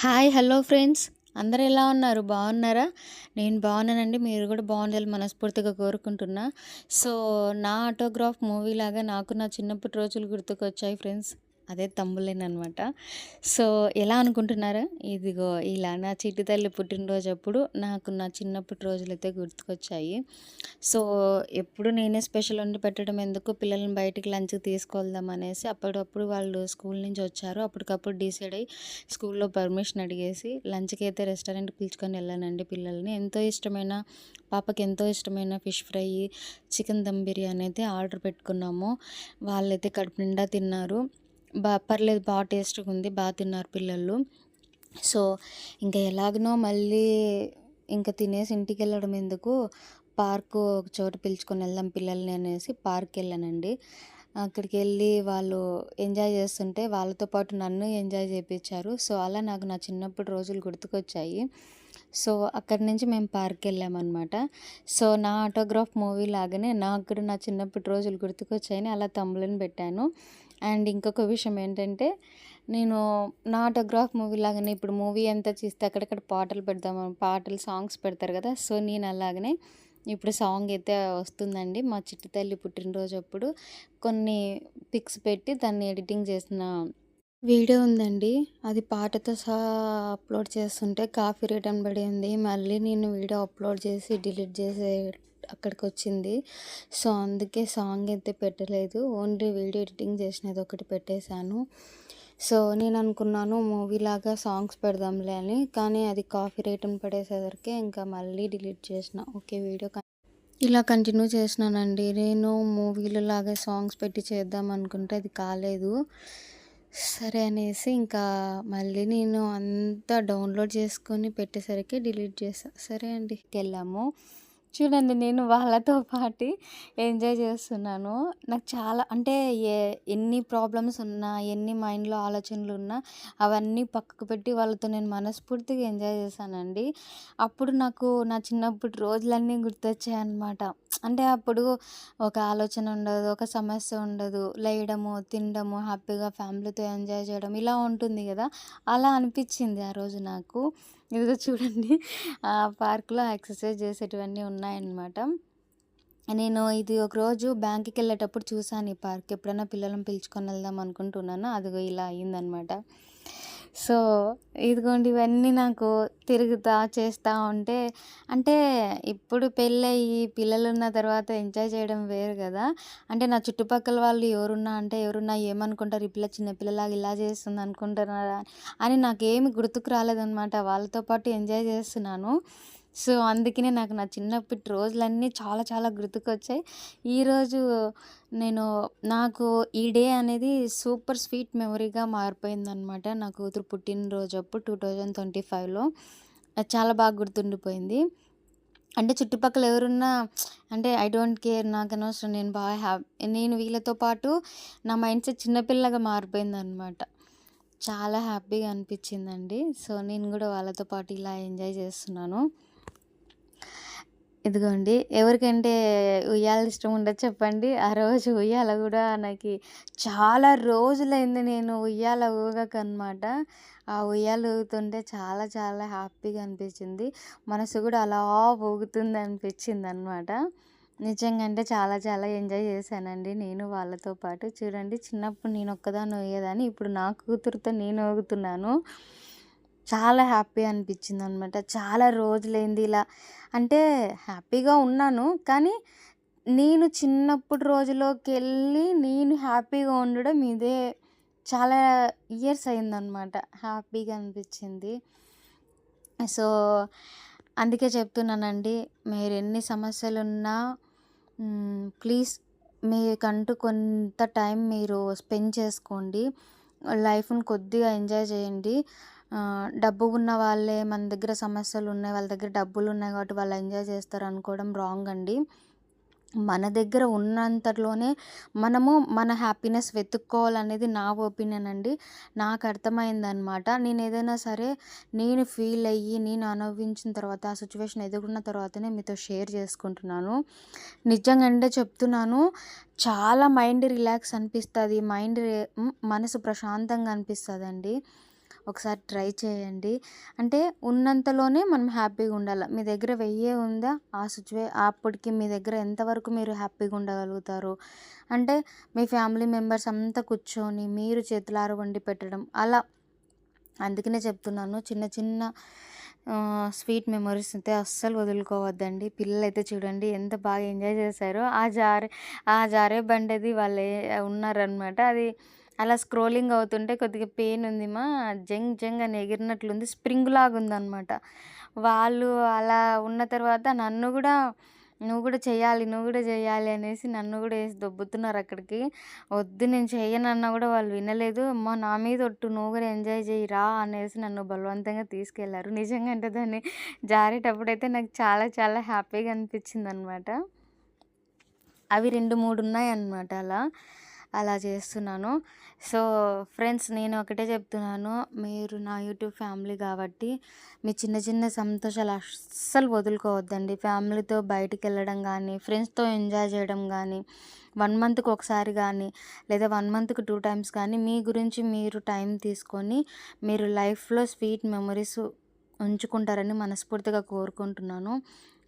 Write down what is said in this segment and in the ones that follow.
Hi hello friends. అందరు ఎలా ఉన్నారు? బాగున్నారా? నేను బాగున్నానండి. మీరు కూడా బాగుండాలి మనస్ఫూర్తిగా కోరుకుంటున్నా. సో నా ఆటోగ్రాఫ్ మూవీ లాగా నాకు నా చిన్నప్పటి రోజులు గుర్తుకొచ్చాయి ఫ్రెండ్స్. అదే తమ్ముళ్ళేన్ అనమాట సో ఎలా అనుకుంటున్నారా? ఇదిగో ఇలా నా చిట్టి తల్లి పుట్టినరోజు అప్పుడు నాకు నా చిన్నప్పటి రోజులైతే గుర్తుకొచ్చాయి. సో ఎప్పుడు నేనే స్పెషల్ వండి పెట్టడం ఎందుకు? పిల్లల్ని బయటికి లంచ్కి తీసుకెళ్దాం అనేసి అప్పుడప్పుడు వాళ్ళు స్కూల్ నుంచి వచ్చారు. అప్పటికప్పుడు డిసైడ్ అయ్యి స్కూల్లో పర్మిషన్ అడిగేసి లంచ్కి అయితే రెస్టారెంట్ పిలుచుకొని వెళ్ళానండి పిల్లల్ని. ఎంతో ఇష్టమైన పాపకి ఎంతో ఇష్టమైన fish fry chicken dum biryani అయితే ఆర్డర్ పెట్టుకున్నాము. వాళ్ళైతే కడుపు నిండా తిన్నారు. బా పర్లేదు బాగా టేస్ట్గా ఉంది బాగా తిన్నారు పిల్లలు. సో ఇంకా ఎలాగనో మళ్ళీ ఇంకా తినేసి ఇంటికి వెళ్ళడం ఎందుకు? పార్కు ఒక చోట పిలుచుకొని వెళ్దాం పిల్లల్ని అనేసి పార్క్ వెళ్ళానండి అక్కడికి వెళ్ళి వాళ్ళు ఎంజాయ్ చేస్తుంటే వాళ్ళతో పాటు నన్ను ఎంజాయ్ చేయించారు సో అలా నాకు నా చిన్నప్పుడు రోజులు గుర్తుకొచ్చాయి. సో అక్కడి నుంచి మేము పార్క్ వెళ్ళామన్నమాట సో నా ఆటోగ్రాఫ్ మూవీ లాగానే నాకు కూడా నా చిన్నప్పటి రోజులు గుర్తుకొచ్చాయని అలా తమ్ములను పెట్టాను. అండ్ ఇంకొక విషయం ఏంటంటే నేను నా ఆటోగ్రాఫ్ మూవీ లాగానే ఇప్పుడు మూవీ అంతా చూస్తే అక్కడక్కడ పాటలు పెడతాము పాటలు సాంగ్స్ పెడతారు కదా సో నేను అలాగనే ఇప్పుడు సాంగ్ అయితే వస్తుందండి. మా చిట్టి తల్లి పుట్టినరోజు అప్పుడు కొన్ని పిక్స్ పెట్టి దాన్ని ఎడిటింగ్ చేసిన వీడియో ఉందండి. అది పాటతో సహా అప్లోడ్ చేస్తుంటే కాఫీ రిటర్న్ పడి ఉంది మళ్ళీ నేను వీడియో అప్లోడ్ చేసి డిలీట్ చేసే అక్కడికి వచ్చింది సో అందుకే సాంగ్ అయితే పెట్టలేదు. ఓన్లీ వీడియో ఎడిటింగ్ చేసినది ఒకటి పెట్టేశాను. సో నేను అనుకున్నాను మూవీ లాగా సాంగ్స్ పెడదాంలే అని. కానీ అది కాఫీ రేటన్ పడేసేసరికి ఇంకా మళ్ళీ డిలీట్ చేసిన. ఓకే వీడియో ఇలా కంటిన్యూ చేసినానండి. నేను మూవీలలాగా సాంగ్స్ పెట్టి చేద్దాం అనుకుంటే అది కాలేదు. సరే అనేసి ఇంకా మళ్ళీ నేను అంతా డౌన్లోడ్ చేసుకొని పెట్టేసరికి డిలీట్ చేసా సరే అండి వెళ్ళాము చూడండి నేను వాళ్ళతో పాటు ఎంజాయ్ చేస్తున్నాను. నాకు చాలా అంటే ఏ ఎన్ని ప్రాబ్లమ్స్ ఉన్నా ఎన్ని మైండ్లో ఆలోచనలు ఉన్నా అవన్నీ పక్కకు పెట్టి వాళ్ళతో నేను మనస్ఫూర్తిగా ఎంజాయ్ చేశానండి. అప్పుడు నాకు నా చిన్నప్పటి రోజులన్నీ గుర్తొచ్చాయి అన్నమాట అంటే అప్పుడు ఒక ఆలోచన ఉండదు ఒక సమస్య ఉండదు. లేయడము తినడము హ్యాపీగా ఫ్యామిలీతో ఎంజాయ్ చేయడం ఇలా ఉంటుంది కదా. అలా అనిపించింది ఆ రోజు నాకు. ఇదిగో చూడండి. ఆ పార్క్లో ఎక్సర్సైజ్ చేసేటివన్నీ ఉన్నాయన్నమాట. నేను ఇది ఒకరోజు బ్యాంక్కి వెళ్ళేటప్పుడు చూసాను ఈ పార్క్. ఎప్పుడైనా పిల్లలను పిలుచుకొని వెళ్దాం అనుకుంటున్నాను. అదిగో ఇలా అయ్యిందనమాట సో ఇదిగోండి ఇవన్నీ నాకు తిరుగుతా చేస్తూ ఉంటే అంటే ఇప్పుడు పెళ్ళయి పిల్లలు ఉన్న తర్వాత ఎంజాయ్ చేయడం వేరు కదా. అంటే నా చుట్టుపక్కల వాళ్ళు ఎవరున్నా అంటే ఎవరున్నా ఏమనుకుంటారు ఈ పిల్ల చిన్నపిల్లలాగా ఇలా చేస్తుంది అనుకుంటున్నారా? అని నాకేమి గుర్తుకు రాలేదనమాట వాళ్ళతో పాటు ఎంజాయ్ చేస్తున్నాను. సో అందుకనే నాకు నా చిన్నప్పటి రోజులన్నీ చాలా చాలా గుర్తుకొచ్చాయి. ఈరోజు నేను నాకు ఈ డే అనేది సూపర్ స్వీట్ మెమరీగా మారిపోయిందనమాట. నా కూతురు పుట్టినరోజు అప్పుడు టూ థౌజండ్ ట్వంటీ ఫైవ్లో. చాలా బాగా గుర్తుండిపోయింది. అంటే చుట్టుపక్కల ఎవరున్నా అంటే ఐ డోంట్ కేర్ నాకు అనవసరం నేను బాగా హ్యాపీ నేను వీళ్ళతో పాటు నా మైండ్ సెట్ చిన్నపిల్లగా మారిపోయిందనమాట. చాలా హ్యాపీగా అనిపించిందండి. సో నేను కూడా వాళ్ళతో పాటు ఇలా ఎంజాయ్ చేస్తున్నాను. ఇదిగోండి ఎవరికంటే ఉయ్యాల ఇష్టం ఉండదు చెప్పండి. ఆ రోజు ఉయ్యాల కూడా నాకు చాలా రోజులైంది నేను ఉయ్యాల ఊగకనమాట. ఆ ఉయ్యాల ఊగుతుంటే చాలా చాలా హ్యాపీగా అనిపించింది. మనసు కూడా అలా ఊగుతుంది అనిపించింది అనమాట నిజంగా అంటే చాలా చాలా ఎంజాయ్ చేశానండి నేను వాళ్ళతో పాటు. చూడండి చిన్నప్పుడు నేను ఒక్కదాన్ని ఊగేదాన్ని ఇప్పుడు నా కూతురుతో నేను ఊగుతున్నాను. చాలా హ్యాపీ అనిపించింది అనమాట చాలా రోజులైంది ఇలా. అంటే హ్యాపీగా ఉన్నాను. కానీ నేను చిన్నప్పుడు రోజులోకి వెళ్ళి నేను హ్యాపీగా ఉండడం ఇదే చాలా ఇయర్స్ అయిందనమాట. హ్యాపీగా అనిపించింది. సో అందుకే చెప్తున్నానండి మీరు ఎన్ని సమస్యలు ఉన్నా ప్లీజ్ మీకంటూ కొంత టైం మీరు స్పెండ్ చేసుకోండి. లైఫ్ని కొద్దిగా ఎంజాయ్ చేయండి. డబ్బు ఉన్న వాళ్ళే మన దగ్గర సమస్యలు ఉన్నాయి వాళ్ళ దగ్గర డబ్బులు ఉన్నాయి కాబట్టి వాళ్ళు ఎంజాయ్ చేస్తారు అనుకోవడం రాంగ్ అండి. మన దగ్గర ఉన్నంతలోనే మనము మన హ్యాపీనెస్ వెతుక్కోవాలనేది నా ఒపీనియన్ అండి. నాకు అర్థమైందనమాట నేను ఏదైనా సరే నేను ఫీల్ అయ్యి నేను అనుభవించిన తర్వాత ఆ సిచ్యువేషన్ ఎదుర్కొన్న తర్వాతనే మీతో షేర్ చేసుకుంటున్నాను. నిజంగా అంటే చెప్తున్నాను చాలా మైండ్ రిలాక్స్ అనిపిస్తుంది మైండ్ మనసు ప్రశాంతంగా అనిపిస్తుంది అండి ఒకసారి ట్రై చేయండి. అంటే ఉన్నంతలోనే మనం హ్యాపీగా ఉండాలి. మీ దగ్గర వెయ్యే ఉందా? ఆ సిచ్యువే అప్పటికి మీ దగ్గర ఎంతవరకు మీరు హ్యాపీగా ఉండగలుగుతారు? అంటే మీ ఫ్యామిలీ మెంబర్స్ అంతా కూర్చొని మీరు చేతులార వండి పెట్టడం అలా. అందుకనే చెప్తున్నాను. చిన్న చిన్న స్వీట్ మెమరీస్ అయితే అస్సలు వదులుకోవద్దండి. పిల్లలు అయితే చూడండి ఎంత బాగా ఎంజాయ్ చేశారో. ఆ జారే ఆ జారే బండది వాళ్ళే ఉన్నారనమాట అది అలా స్క్రోలింగ్ అవుతుంటే కొద్దిగా పెయిన్ ఉంది మా. జంగ్ జంగ్ అని ఎగిరినట్లుంది. స్ప్రింగ్ లాగా ఉందన్నమాట వాళ్ళు అలా ఉన్న తర్వాత నన్ను కూడా నువ్వు కూడా చేయాలి నువ్వు కూడా చేయాలి అనేసి నన్ను కూడా వేసి దొబ్బుతున్నారు అక్కడికి. వద్దు నేను చేయనన్నా కూడా వాళ్ళు వినలేదు. అమ్మ నా మీద ఒట్టు నువ్వు కూడా ఎంజాయ్ చేయి రా అనేసి నన్ను బలవంతంగా తీసుకెళ్ళారు. నిజంగా అంటే దాన్ని జారేటప్పుడు అయితే నాకు చాలా చాలా హ్యాపీగా అనిపించింది అనమాట అవి రెండు మూడు ఉన్నాయి అన్నమాట అలా. అలా చేస్తున్నాను. సో ఫ్రెండ్స్ నేను ఒకటే చెప్తున్నాను. మీరు నా యూట్యూబ్ ఫ్యామిలీ కాబట్టి మీ చిన్న చిన్న సంతోషాలు అస్సలు వదులుకోవద్దండి. ఫ్యామిలీతో బయటికి వెళ్ళడం కానీ ఫ్రెండ్స్తో ఎంజాయ్ చేయడం కానీ వన్ మంత్కి ఒకసారి కానీ లేదా వన్ మంత్కి టూ టైమ్స్ కానీ మీ గురించి మీరు టైం తీసుకొని మీరు లైఫ్లో స్వీట్ మెమరీస్ ఉంచుకుంటారని మనస్ఫూర్తిగా కోరుకుంటున్నాను.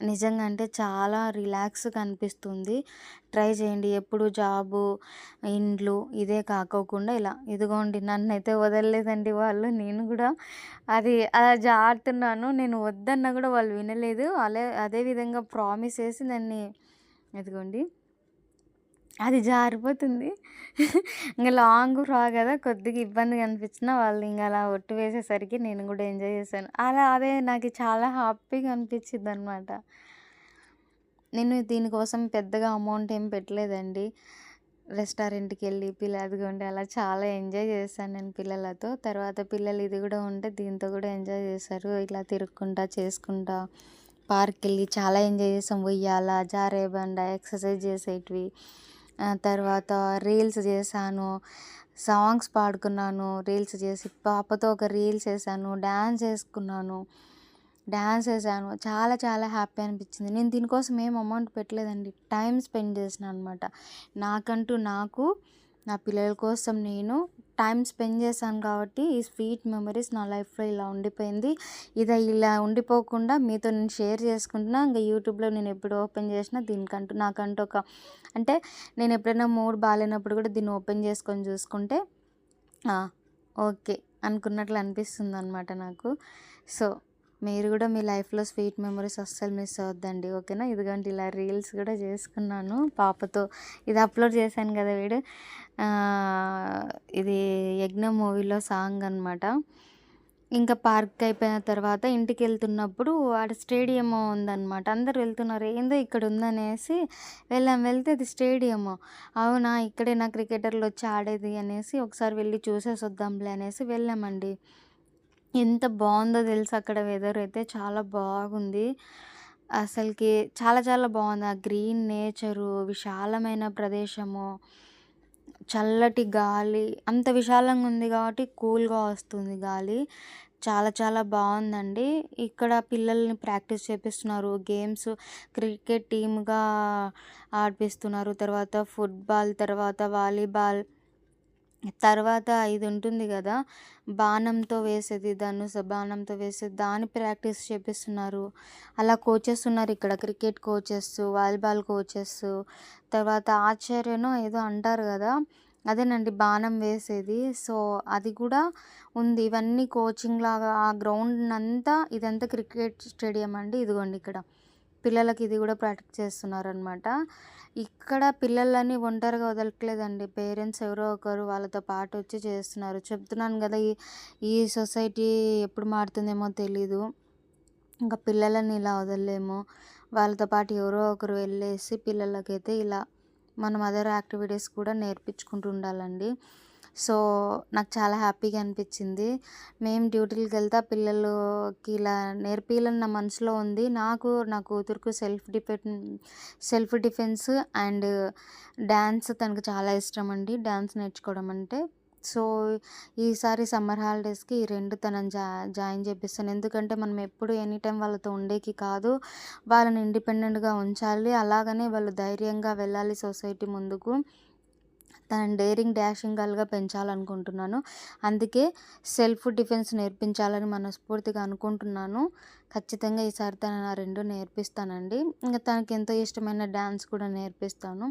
నిజంగా అంటే చాలా రిలాక్స్గా అనిపిస్తుంది. ట్రై చేయండి. ఎప్పుడు జాబు ఇండ్లు ఇదే కాకోకుండా ఇలా ఇదిగోండి నన్ను అయితే వదలలేదండి వాళ్ళు. నేను కూడా అది అలా జారుతున్నాను నేను వద్దన్నా కూడా వాళ్ళు వినలేదు. అలా అదే విధంగా ప్రామిస్ చేసి దాన్ని ఇదిగోండి అది జారిపోతుంది. ఇంకా లాంగ్ ఫ్రా కదా కొద్దిగా ఇబ్బందిగా అనిపించిన వాళ్ళు ఇంకా అలా ఒట్టు వేసేసరికి నేను కూడా ఎంజాయ్ చేశాను. అలా అదే నాకు చాలా హ్యాపీగా అనిపించింది అనమాట నేను దీనికోసం పెద్దగా అమౌంట్ ఏం పెట్టలేదండి. రెస్టారెంట్కి వెళ్ళి పిల్ల ఉంటే అలా చాలా ఎంజాయ్ చేశాను నేను పిల్లలతో. తర్వాత పిల్లలు ఇది కూడా ఉంటే దీంతో కూడా ఎంజాయ్ చేశారు. ఇలా తిరుక్కుంటా చేసుకుంటా పార్క్ వెళ్ళి చాలా ఎంజాయ్ చేసాం ఉయ్యాల జారే బండ ఎక్సర్సైజ్ చేసేటివి. తర్వాత రీల్స్ చేశాను సాంగ్స్ పాడుకున్నాను రీల్స్ చేసి పాపతో ఒక రీల్స్ వేసాను డ్యాన్స్ వేసుకున్నాను డ్యాన్స్ వేసాను చాలా చాలా హ్యాపీ అనిపించింది. నేను దీనికోసం ఏం అమౌంట్ పెట్టలేదండి. టైం స్పెండ్ చేసిన అనమాట నాకంటూ నాకు నా పిల్లల కోసం నేను టైం స్పెండ్ చేశాను కాబట్టి ఈ స్వీట్ మెమరీస్ నా లైఫ్లో ఇలా ఉండిపోయింది. ఇది ఇలా ఉండిపోకుండా మీతో నేను షేర్ చేసుకుంటున్నా. ఇంకా యూట్యూబ్లో నేను ఎప్పుడు ఓపెన్ చేసినా దీనికంటూ నాకంటూ ఒక అంటే నేను ఎప్పుడైనా మూడ్ బాగాలేనప్పుడు కూడా దీన్ని ఓపెన్ చేసుకొని చూసుకుంటే ఓకే అనుకున్నట్లు అనిపిస్తుంది అనమాట నాకు. సో మీరు కూడా మీ లైఫ్లో స్వీట్ మెమరీస్ అస్సలు మిస్ అవద్దండి ఓకేనా? ఇదిగోండి ఇలా రీల్స్ కూడా చేసుకున్నాను. పాపతో ఇది అప్లోడ్ చేశాను కదా వీడు. ఇది యజ్ఞ మూవీలో సాంగ్ అనమాట ఇంకా పార్క్ అయిపోయిన తర్వాత ఇంటికి వెళ్తున్నప్పుడు ఆడ స్టేడియం ఉందన్నమాట. అందరు వెళ్తున్నారు ఏందో ఇక్కడ ఉందనేసి వెళ్ళాం వెళ్తే అది స్టేడియము. అవునా ఇక్కడే నా క్రికెటర్లు వచ్చి ఆడేది అనేసి ఒకసారి వెళ్ళి చూసేసి వద్దాంలే అనేసి వెళ్ళామండి. ఎంత బాగుందో తెలుసు అక్కడ వెదర్ అయితే చాలా బాగుంది. అసలుకి చాలా చాలా బాగుంది. ఆ గ్రీన్ నేచరు విశాలమైన ప్రదేశము. చల్లటి గాలి అంత విశాలంగా ఉంది కాబట్టి కూల్గా వస్తుంది గాలి. చాలా చాలా బాగుందండి. ఇక్కడ పిల్లల్ని ప్రాక్టీస్ చేపిస్తున్నారు. గేమ్స్ క్రికెట్ టీమ్గా ఆడిపిస్తున్నారు. తర్వాత ఫుట్బాల్ తర్వాత వాలీబాల్. తర్వాత ఇది ఉంటుంది కదా బాణంతో వేసేది ధనుస బాణంతో వేసేది. దాని ప్రాక్టీస్ చేపిస్తున్నారు. అలా కోచెస్ ఉన్నారు ఇక్కడ. Cricket coaches volleyball coaches. తర్వాత ఆచార్యనో ఏదో అంటారు కదా అదేనండి. బాణం వేసేది. సో అది కూడా ఉంది. ఇవన్నీ కోచింగ్ లాగా ఆ గ్రౌండ్ అంతా ఇదంతా క్రికెట్ స్టేడియం అండి. ఇదిగోండి ఇక్కడ. పిల్లలకి ఇది కూడా ప్రాక్టీస్ చేస్తున్నారు అనమాట ఇక్కడ పిల్లలని ఒంటరిగా వదలట్లేదండి. పేరెంట్స్ ఎవరో ఒకరు వాళ్ళతో పాటు వచ్చి చేస్తున్నారు. చెప్తున్నాను కదా ఈ ఈ సొసైటీ ఎప్పుడు మారుతుందేమో తెలీదు. ఇంకా పిల్లలని ఇలా వదలలేము. వాళ్ళతో పాటు ఎవరో ఒకరు వెళ్ళేసి పిల్లలకైతే ఇలా మనం అదర్ యాక్టివిటీస్ కూడా నేర్పించుకుంటూ ఉండాలండి సో నాకు చాలా హ్యాపీగా అనిపించింది. మేము డ్యూటీలకు వెళ్తే పిల్లలకి ఇలా నేర్పియాలని నా మనసులో ఉంది. నాకు నా కూతురుకు self depend self defence and dance తనకు చాలా ఇష్టం అండి. డ్యాన్స్ నేర్చుకోవడం అంటే సో ఈసారి సమ్మర్ హాలిడేస్కి ఈ రెండు తనని జా జాయిన్ చేపిస్తాను. ఎందుకంటే మనం ఎప్పుడు ఎనీ టైం వాళ్ళతో ఉండేకి కాదు. వాళ్ళని ఇండిపెండెంట్గా ఉంచాలి. అలాగనే వాళ్ళు ధైర్యంగా వెళ్ళాలి సొసైటీ ముందుకు. తనని డేరింగ్ డాషింగ్ గర్ల్గా పెంచాలనుకుంటున్నాను. అందుకే సెల్ఫ్ డిఫెన్స్ నేర్పించాలని మనస్ఫూర్తిగా అనుకుంటున్నాను. ఖచ్చితంగా ఈసారి తన నా రెండు నేర్పిస్తానండి. ఇంకా తనకి ఎంతో ఇష్టమైన డ్యాన్స్ కూడా నేర్పిస్తాను.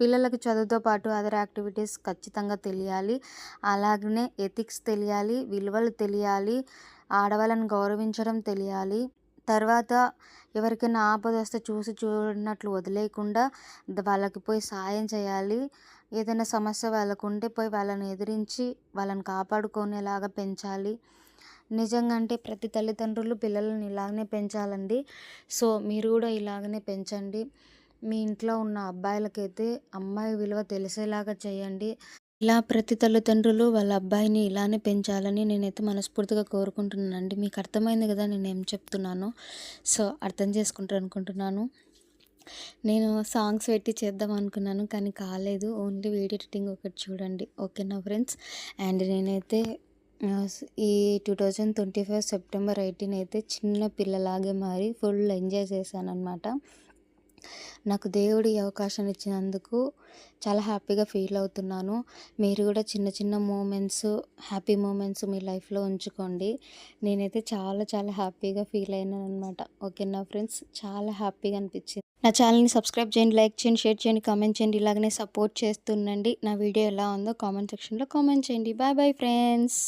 పిల్లలకు చదువుతో పాటు అదర్ యాక్టివిటీస్ ఖచ్చితంగా తెలియాలి. అలాగనే ఎథిక్స్ తెలియాలి విలువలు తెలియాలి ఆడవాళ్ళని గౌరవించడం తెలియాలి. తర్వాత ఎవరికైనా ఆపద వస్తే చూసి చూడనట్లు వదిలేయకుండా వాళ్ళకి పోయి సాయం చేయాలి. ఏదైనా సమస్య వాళ్ళకు ఉంటే పోయి వాళ్ళని ఎదిరించి వాళ్ళని కాపాడుకునేలాగా పెంచాలి. నిజంగా అంటే ప్రతి తల్లిదండ్రులు పిల్లలని ఇలాగనే పెంచాలండి. సో మీరు కూడా ఇలాగనే పెంచండి. మీ ఇంట్లో ఉన్న అబ్బాయిలకైతే అమ్మాయి విలువ తెలిసేలాగా చేయండి. ఇలా ప్రతి తల్లిదండ్రులు వాళ్ళ అబ్బాయిని ఇలానే పెంచాలని నేనైతే మనస్ఫూర్తిగా కోరుకుంటున్నానండి. మీకు అర్థమైంది కదా నేను ఏం చెప్తున్నాను? సో అర్థం చేసుకుంటారు అనుకుంటున్నాను నేను సాంగ్స్ పెట్టి చేద్దాం అనుకున్నాను కానీ కాలేదు. ఓన్లీ వీడియో ఎడిటింగ్ ఒకటి చూడండి. ఓకేనా ఫ్రెండ్స్? అండ్ నేనైతే ఈ two thousand twenty five September eighteen అయితే చిన్న పిల్లలాగే మారి ఫుల్ ఎంజాయ్ చేశాను అనమాట నాకు దేవుడు ఈ అవకాశం ఇచ్చినందుకు చాలా హ్యాపీగా ఫీల్ అవుతున్నాను. మీరు కూడా చిన్న చిన్న మూమెంట్స్ హ్యాపీ మూమెంట్స్ మీ లైఫ్లో ఉంచుకోండి. నేనైతే చాలా చాలా హ్యాపీగా ఫీల్ అయినాను అనమాట ఓకేనా ఫ్రెండ్స్? చాలా హ్యాపీగా అనిపించింది. నా ఛానల్ని సబ్స్క్రైబ్ చేయండి లైక్ చేయండి షేర్ చేయండి కామెంట్ చేయండి. ఇలాగనే సపోర్ట్ చేస్తుండండి నా వీడియో ఎలా ఉందో కామెంట్ సెక్షన్లో కామెంట్ చేయండి. Bye bye friends.